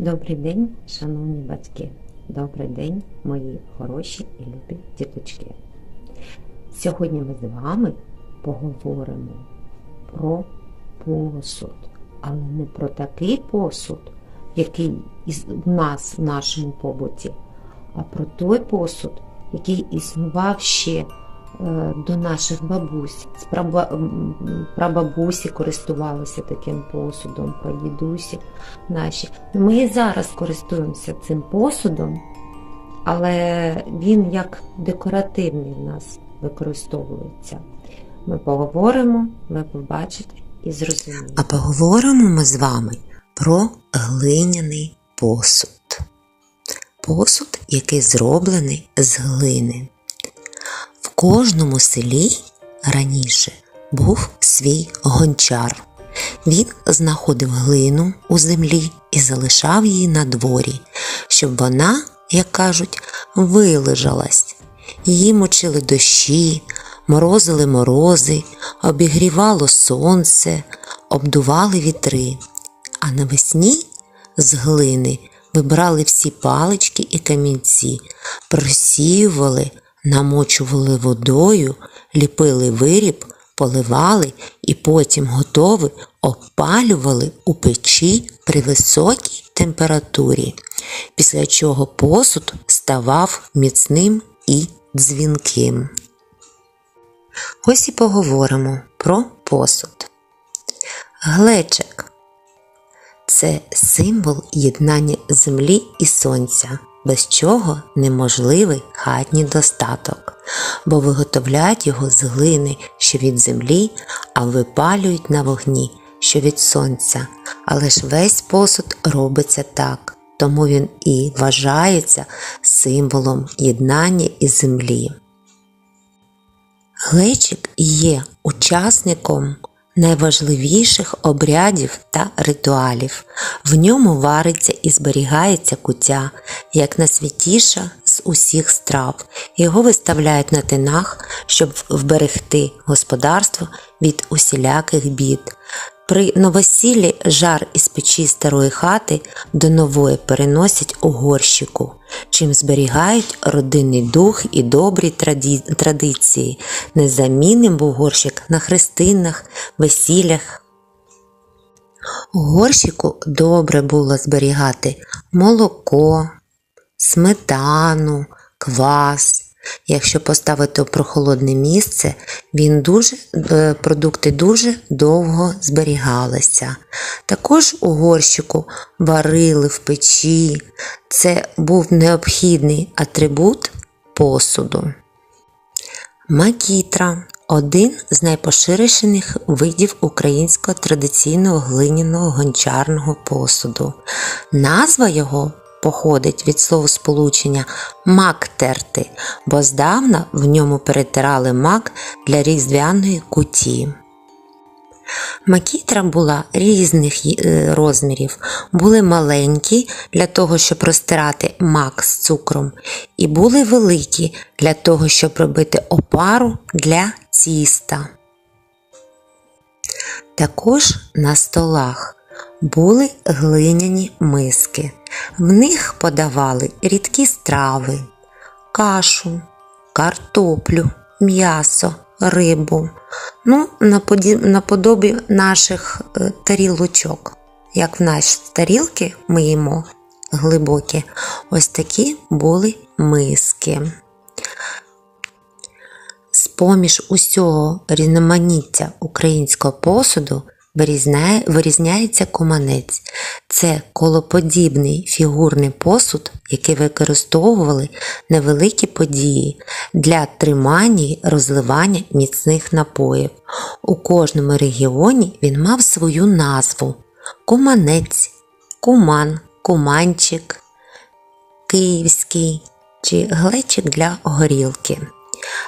Добрий день, шановні батьки. Добрий день, мої хороші і любі діточки. Сьогодні ми з вами поговоримо про посуд, але не про такий посуд, який в нас в нашому побуті, а про той посуд, який існував ще до наших бабусь. Прабабусі користувалися таким посудом, прадідусі наші. Ми і зараз користуємося цим посудом, але він як декоративний в нас використовується. Ми поговоримо, ви побачите і зрозумієте. А поговоримо ми з вами про глиняний посуд. Посуд, який зроблений з глини. Кожному селі раніше був свій гончар. Він знаходив глину у землі і залишав її на дворі, щоб вона, як кажуть, вилежалась. Її мочили дощі, морозили морози, обігрівало сонце, обдували вітри. А навесні з глини вибрали всі палички і камінці, просіювали, намочували водою, ліпили виріб, поливали і потім готові опалювали у печі при високій температурі, після чого посуд ставав міцним і дзвінким. Ось і поговоримо про посуд. Глечик це символ єднання землі і сонця, без чого неможливий хатній достаток, бо виготовляють його з глини, що від землі, а випалюють на вогні, що від сонця. Але ж весь посуд робиться так, тому він і вважається символом єднання із землі. Глечик є учасником найважливіших обрядів та ритуалів. В ньому вариться і зберігається куття, як найсвятіша з усіх страв. Його виставляють на тинах, щоб вберегти господарство від усіляких бід. При новосіллі жар із печі старої хати до нової переносять у горщику, чим зберігають родинний дух і добрі траді- традиції. Незамінним був горщик на хрестинах, весіллях. У горщику добре було зберігати молоко, сметану, квас. Якщо поставити у прохолодне місце, він дуже, е, продукти дуже довго зберігалися. Також у горщику варили в печі. Це був необхідний атрибут посуду. Макітра один з найпоширеніших видів українського традиційного глиняного гончарного посуду. Назва його походить від словосполучення мак терти, бо здавна в ньому перетирали мак для різдвяної куті. Макітра була різних е, розмірів, були маленькі для того, щоб розтирати мак з цукром, і були великі для того, щоб робити опару для тіста. Також на столах були глиняні миски. В них подавали рідкі страви, кашу, картоплю, м'ясо, рибу. Ну, наподобі наших е, тарілочок. Як в наші тарілки ми їмо глибокі, ось такі були миски. З-поміж усього різноманіття українського посуду вирізняє, вирізняється куманець. Це колоподібний фігурний посуд, який використовували на великі події для тримання й розливання міцних напоїв. У кожному регіоні він мав свою назву: куманець, куман, куманчик, київський чи глечик для горілки.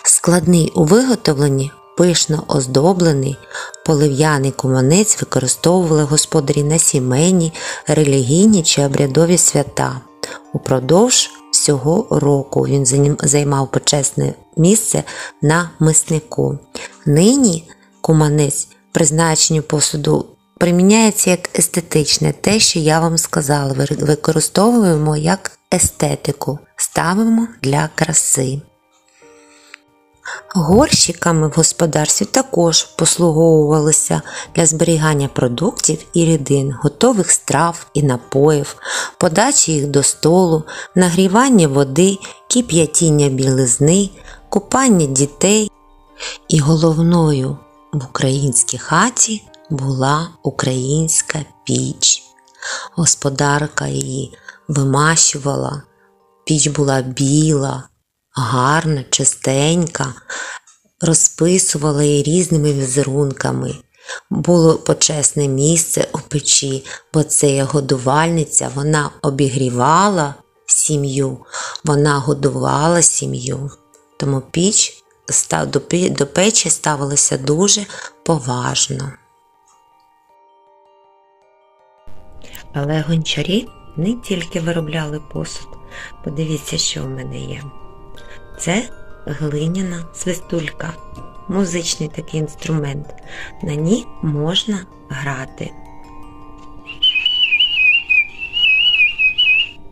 Складний у виготовленні, пишно оздоблений, полив'яний куманець використовували господарі на сімейні, релігійні чи обрядові свята. Упродовж всього року він займав почесне місце на миснику. Нині куманець, призначені посуду приміняється як естетичне, те, що я вам сказала, використовуємо як естетику, ставимо для краси. Горщиками в господарстві також послуговувалися для зберігання продуктів і рідин, готових страв і напоїв, подачі їх до столу, нагрівання води, кип'ятіння білизни, купання дітей. І головною в українській хаті була українська піч. Господарка її вимащувала, піч була біла, гарна, чистенька, розписувала її різними візерунками. Було почесне місце у печі, бо це є годувальниця, вона обігрівала сім'ю, вона годувала сім'ю. Тому піч до печі ставилася дуже поважно. Але гончарі не тільки виробляли посуд. Подивіться, що в мене є. Це глиняна свистулька, музичний такий інструмент. На ній можна грати.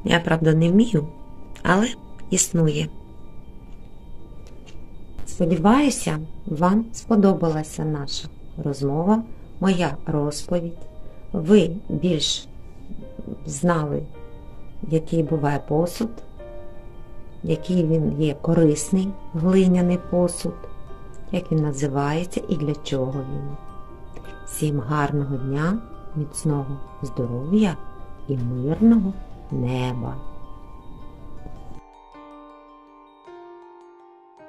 Я, правда, не вмію, але існує. Сподіваюся, вам сподобалася наша розмова, моя розповідь. Ви більш знали, який буває посуд, який він є корисний, глиняний посуд, як він називається і для чого він. Всім гарного дня, міцного здоров'я і мирного неба!